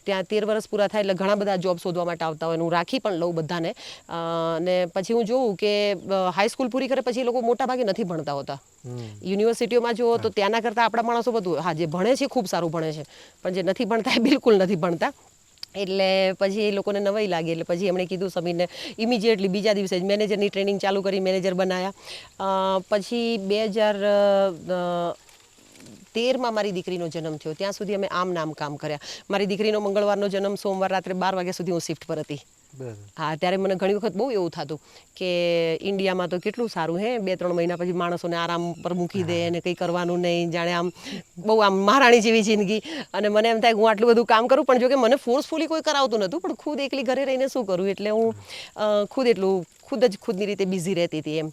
ત્યાં તેર વર્ષ પૂરા થાય એટલે ઘણા બધા જોબ શોધવા માટે આવતા હોય હું રાખી પણ લઉં બધાને. અને પછી હું જોઉં કે હાઈસ્કૂલ પૂરી કરે પછી એ લોકો મોટા ભાગે નથી ભણતા હોતા. યુનિવર્સિટીઓમાં જુઓ તો ત્યાંના કરતાં આપણા માણસો બધું હા જે ભણે છે ખૂબ સારું ભણે છે. પણ જે નથી ભણતા એ બિલકુલ નથી ભણતા. એટલે પછી એ લોકોને નવાઈ લાગી. એટલે પછી એમણે કીધું સમીરને ઇમિજિએટલી બીજા દિવસે જ મેનેજરની ટ્રેનિંગ ચાલુ કરી મેનેજર બનાવ્યા પછી બે હજાર તેરમાં મારી દીકરીનો જન્મ થયો. ત્યાં સુધી અમે આમ નામ કામ કર્યા. મારી દીકરીનો મંગળવારનો જન્મ સોમવાર રાત્રે બાર વાગ્યા સુધી હું શિફ્ટ પર હતી. હા ત્યારે મને ઘણી વખત બહુ એવું થતું કે ઇન્ડિયામાં તો કેટલું સારું હે બે ત્રણ મહિના પછી માણસોને આરામ પર મૂકી દે અને કંઈ કરવાનું નહીં જાણે આમ બહુ આમ મહારાણી જેવી જિંદગી. અને મને એમ થાય કે હું આટલું બધું કામ કરું પણ જો કે મને ફોર્સફુલી કોઈ કરાવતું નહોતું પણ ખુદ એકલી ઘરે રહીને શું કરું? એટલે હું ખુદ એટલું ખુદ જ ખુદની રીતે બિઝી રહેતી હતી એમ.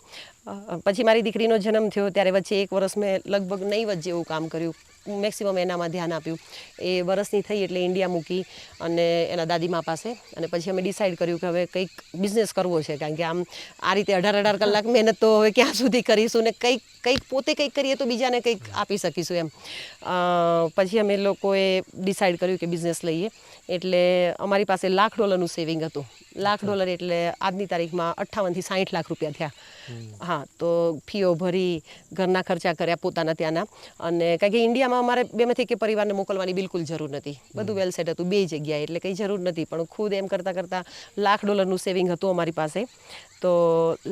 પછી મારી દીકરીનો જન્મ થયો ત્યારે વચ્ચે એક વર્ષ મેં લગભગ નહીવત જેવું કામ કર્યું. મેક્સિમમ એનામાં ધ્યાન આપ્યું. એ વર્ષની થઈ એટલે ઇન્ડિયા મૂકી અને એના દાદીમા પાસે અને પછી અમે ડિસાઇડ કર્યું કે હવે કંઈક બિઝનેસ કરવો છે. કારણ કે આમ આ રીતે અઢાર અઢાર કલાક મહેનત તો હવે ક્યાં સુધી કરીશું ને કંઈક કંઈક પોતે કંઈક કરીએ તો બીજાને કંઈક આપી શકીશું એમ. પછી અમે લોકોએ ડિસાઇડ કર્યું કે બિઝનેસ લઈએ. એટલે અમારી પાસે લાખ ડોલરનું સેવિંગ હતું. લાખ ડોલર એટલે આજની તારીખમાં અઠ્ઠાવનથી સાઠ લાખ રૂપિયા થયા. હા તો ફીઓ ભરી ઘરના ખર્ચા કર્યા પોતાના ત્યાંના. અને કારણ કે ઇન્ડિયામાં અમારે બેમાંથી કે પરિવારને મોકલવાની બિલકુલ જરૂર નથી. બધું વેલ સેટ હતું બે જગ્યાએ એટલે કંઈ જરૂર નથી. પણ ખુદ એમ કરતાં કરતાં લાખ ડોલરનું સેવિંગ હતું અમારી પાસે. તો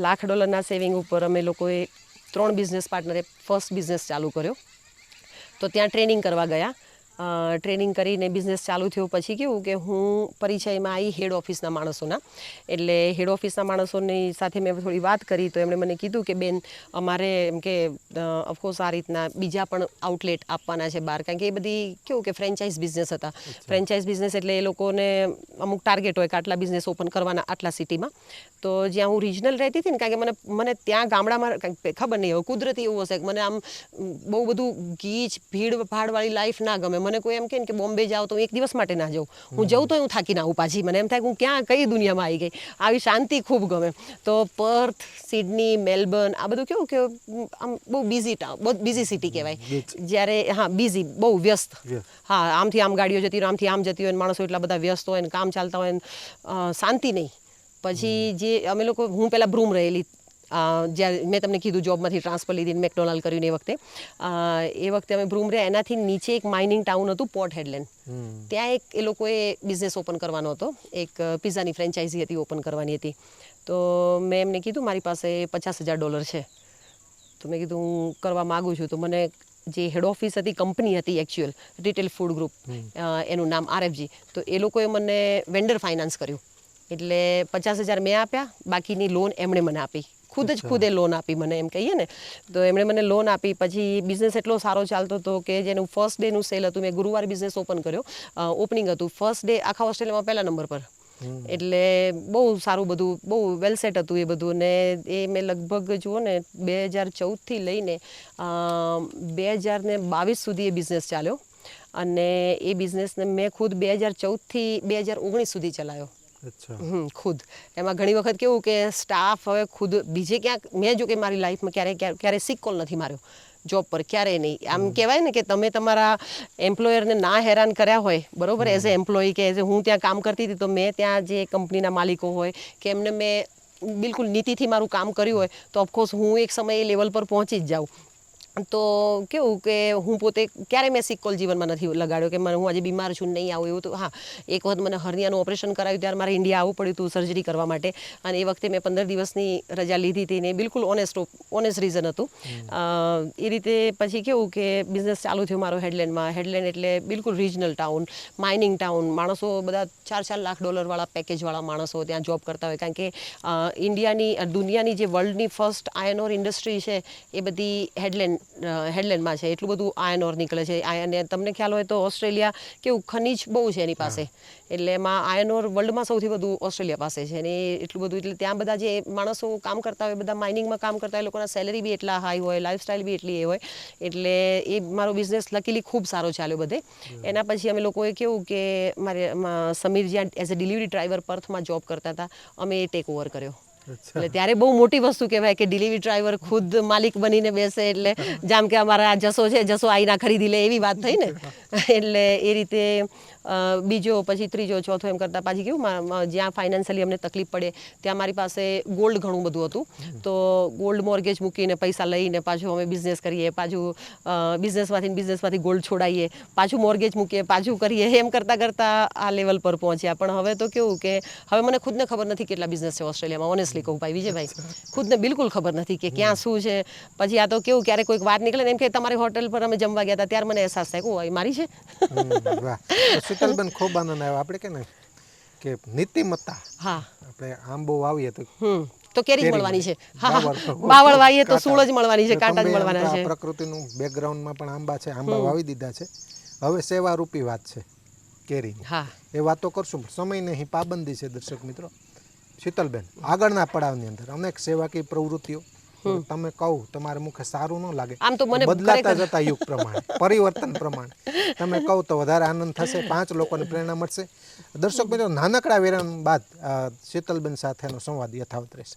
લાખ ડોલરના સેવિંગ ઉપર અમે લોકોએ ત્રણ બિઝનેસ પાર્ટનરે ફર્સ્ટ બિઝનેસ ચાલુ કર્યો. તો ત્યાં ટ્રેનિંગ કરવા ગયા. ટ્રેનિંગ કરીને બિઝનેસ ચાલુ થયો પછી કેવું કે હું પરિચયમાં આવી હેડ ઓફિસના માણસોના. એટલે હેડ ઓફિસના માણસોની સાથે મેં થોડી વાત કરી તો એમણે મને કીધું કે બેન અમારે એમ કે ઓફકોર્સ આ રીતના બીજા પણ આઉટલેટ આપવાના છે બહાર. કારણ કે એ બધી કેવું કે ફ્રેન્ચાઇઝ બિઝનેસ હતા. ફ્રેન્ચાઇઝ બિઝનેસ એટલે એ લોકોને અમુક ટાર્ગેટ હોય કે આટલા બિઝનેસ ઓપન કરવાના આટલા સિટીમાં તો જ્યાં હું રિજનલ રહેતી હતી ને કારણ કે મને મને ત્યાં ગામડામાં કાંઈક ખબર નહીં હવે કુદરતી એવું હશે કે મને આમ બહુ બધું ગીચ ભીડ ભાડવાળી લાઈફ ના ગમે. મને કોઈ એમ કહે કે બોમ્બે જાઓ તો એક દિવસ માટે ના જાઉં. હું જઉં તો હું થાકી ના આવું પાછી. મને એમ થાય કે હું ક્યાં કઈ દુનિયામાં આવી ગઈ? આવી શાંતિ ખૂબ ગમે. તો પર્થ સિડની મેલબર્ન આ બધું કેવું કે આમ બહુ બિઝી ટાઉન બહુ બિઝી સિટી કહેવાય. જ્યારે હા બિઝી બહુ વ્યસ્ત. હા આમથી આમ ગાડીઓ જતી હોય આમથી આમ જતી હોય માણસો એટલા બધા વ્યસ્ત હોય ને કામ ચાલતા હોય ને શાંતિ નહીં. પછી જે અમે લોકો હું પહેલાં બ્રૂમ રહેલી જ્યારે મેં તમને કીધું જોબમાંથી ટ્રાન્સફર લીધી મેકડોનાલ્ડ કર્યું એ વખતે એ વખતે અમે બ્રૂમ રહ્યા. એનાથી નીચે એક માઇનિંગ ટાઉન હતું પોર્ટ હેડલેન્ડ ત્યાં એક એ લોકોએ બિઝનેસ ઓપન કરવાનો હતો. એક પિઝાની ફ્રેન્ચાઇઝી હતી ઓપન કરવાની હતી. તો મેં એમને કીધું મારી પાસે પચાસ હજાર ડોલર છે. તો મેં કીધું હું કરવા માગું છું. તો મને જે હેડ ઓફિસ હતી કંપની હતી એકચ્યુઅલ રિટેલ ફૂડ ગ્રુપ એનું નામ આરએફજી. તો એ લોકોએ મને વેન્ડર ફાઇનાન્સ કર્યું. એટલે પચાસ હજાર મેં આપ્યા. બાકીની લોન એમણે મને આપી. ખુદ જ ખુદે લોન આપી મને એમ કહીએ ને. તો એમણે મને લોન આપી પછી બિઝનેસ એટલો સારો ચાલતો હતો કે જેનું ફર્સ્ટ ડેનું સેલ હતું મેં ગુરુવારે બિઝનેસ ઓપન કર્યો. ઓપનિંગ હતું. ફર્સ્ટ ડે આખા ઓસ્ટ્રેલિયામાં પહેલા નંબર પર. એટલે બહુ સારું બધું બહુ વેલ સેટ હતું એ બધું. ને એ મેં લગભગ જુઓ ને બે હજાર ચૌદથી લઈને બે હજાર ને બાવીસ સુધી એ બિઝનેસ ચાલ્યો. અને એ બિઝનેસને મેં ખુદ બે હજાર ચૌદથી બે હજાર ઓગણીસ સુધી ચલાવ્યો ખુદ. એમાં ઘણી વખત કેવું કે સ્ટાફ હવે ખુદ બીજે ક્યાંક મેં જો કે મારી લાઈફમાં ક્યારે ક્યારે ક્યારે સિક કોલ નથી માર્યો. જોબ પર ક્યારેય નહીં. આમ કહેવાય ને કે તમે તમારા એમ્પ્લોયરને ના હેરાન કર્યા હોય બરોબર? એઝ એ એમ્પ્લોયી કે એઝ હું ત્યાં કામ કરતી હતી તો મેં ત્યાં જે કંપનીના માલિકો હોય કે એમને મેં બિલકુલ નીતિથી મારું કામ કર્યું હોય તો ઓફકોર્સ હું એક સમયે લેવલ પર પહોંચી જ જાઉં. તો કેવું કે હું પોતે ક્યારે મેં સિક્કોલ જીવનમાં નથી લગાડ્યો કે મને હું આજે બીમાર છું નહીં આવું એવું તો હા એક વખત મને હર્નિયાનું ઓપરેશન કરાવ્યું ત્યારે મારે ઇન્ડિયા આવવું પડ્યું હતું સર્જરી કરવા માટે અને એ વખતે મેં પંદર દિવસની રજા લીધી હતી ને બિલકુલ ઓનેસ્ટ ઓનેસ્ટ રીઝન હતું. એ રીતે પછી કેવું કે બિઝનેસ ચાલુ થયો મારો હેડલેન્ડમાં હેડલેન્ડ એટલે બિલકુલ રિજનલ ટાઉન માઇનિંગ ટાઉન માણસો બધા ચાર ચાર લાખ ડોલરવાળા પેકેજવાળા માણસો ત્યાં જોબ કરતા હોય. કારણ કે ઇન્ડિયાની દુનિયાની જે વર્લ્ડની ફર્સ્ટ આયનોર ઇન્ડસ્ટ્રી છે એ બધી હેડલેન્ડ હેડલેન્ડમાં છે એટલું બધું આયન ઓર નીકળે છે. અને તમને ખ્યાલ હોય તો ઓસ્ટ્રેલિયા કેવું ખનીજ બહુ છે એની પાસે. એટલે એમાં આયન ઓર વર્લ્ડમાં સૌથી વધુ ઓસ્ટ્રેલિયા પાસે છે અને એટલું બધું. એટલે ત્યાં બધા જે માણસો કામ કરતા હોય બધા માઇનિંગમાં કામ કરતા હોય એ લોકોના સેલરી બી એટલા હાઈ હોય લાઈફસ્ટાઈલ બી એટલી એ હોય. એટલે એ મારો બિઝનેસ લકીલી ખૂબ સારો ચાલ્યો બધે. એના પછી અમે લોકોએ કેવું કે મારે સમીર જ્યાં એઝ અ ડિલિવરી ડ્રાઈવર પર્થમાં જોબ કરતા હતા અમે એ ટેક ઓવર કર્યો. એટલે ત્યારે બહુ મોટી વસ્તુ કહેવાય કે ડિલિવરી ડ્રાઈવર ખુદ માલિક બનીને બેસે એટલે જામ કે અમારા જસો છે જસો આઈના ખરીદી લે એવી વાત થઈ ને. એટલે એ રીતે બીજો પછી ત્રીજો ચોથો એમ કરતાં પાછી કેવું જ્યાં ફાઇનાન્શિયલી અમને તકલીફ પડે ત્યાં મારી પાસે ગોલ્ડ ઘણું બધું હતું. તો ગોલ્ડ મોર્ગેજ મૂકીને પૈસા લઈને પાછું અમે બિઝનેસ કરીએ પાછું બિઝનેસમાંથી બિઝનેસમાંથી ગોલ્ડ છોડાઈએ પાછું મોર્ગેજ મૂકીએ પાછું કરીએ એમ કરતાં કરતાં આ લેવલ પર પહોંચ્યા. પણ હવે તો કેવું કે હવે મને ખુદને ખબર નથી કેટલા બિઝનેસ છે ઓસ્ટ્રેલિયામાં ઓનેસ્ટલી કહું ભાઈ વિજયભાઈ ખુદને બિલકુલ ખબર નથી કે ક્યાં શું છે. પછી આ તો કેવું ક્યારેક કોઈક વાત નીકળે ને એમ કે તમારી હોટેલ પર અમે જમવા ગયા હતા ત્યારે મને અહેસાસ થાય. કે મારી છે? શીતલબેન ખૂબ આનંદ આવ્યો. આપણે કે ને કે નીતિમત્તા. હા. આપણે આંબો વાવીએ તો તો કેરી મળવાની છે. હા બાવળ વાવીએ તો સૂળ જ મળવાની છે કાંટા જ મળવાના છે. પ્રકૃતિનું બેકગ્રાઉન્ડમાં પણ આંબા છે આંબા વાવી દીધા છે. હવે સેવારૂપી વાત છે કેરીની. હા. એ વાતો કરશું સમય નહીં પાબંદી છે દર્શક મિત્રો. શીતલબેન આગળના પડાવની અંદર અનેક સેવાકીય પ્રવૃત્તિઓ તમે કહું તમારે મુખે સારું ન લાગે. આમ તો મને બદલાતા જતા યુગ પ્રમાણે પરિવર્તન પ્રમાણે. તમે કહો તો વધારે આનંદ થશે પાંચ લોકોને પ્રેરણા મળશે. દર્શક મિત્રો નાનકડા વિરામ બાદ શીતલબેન સાથેનો સંવાદ યથાવત રહેશે.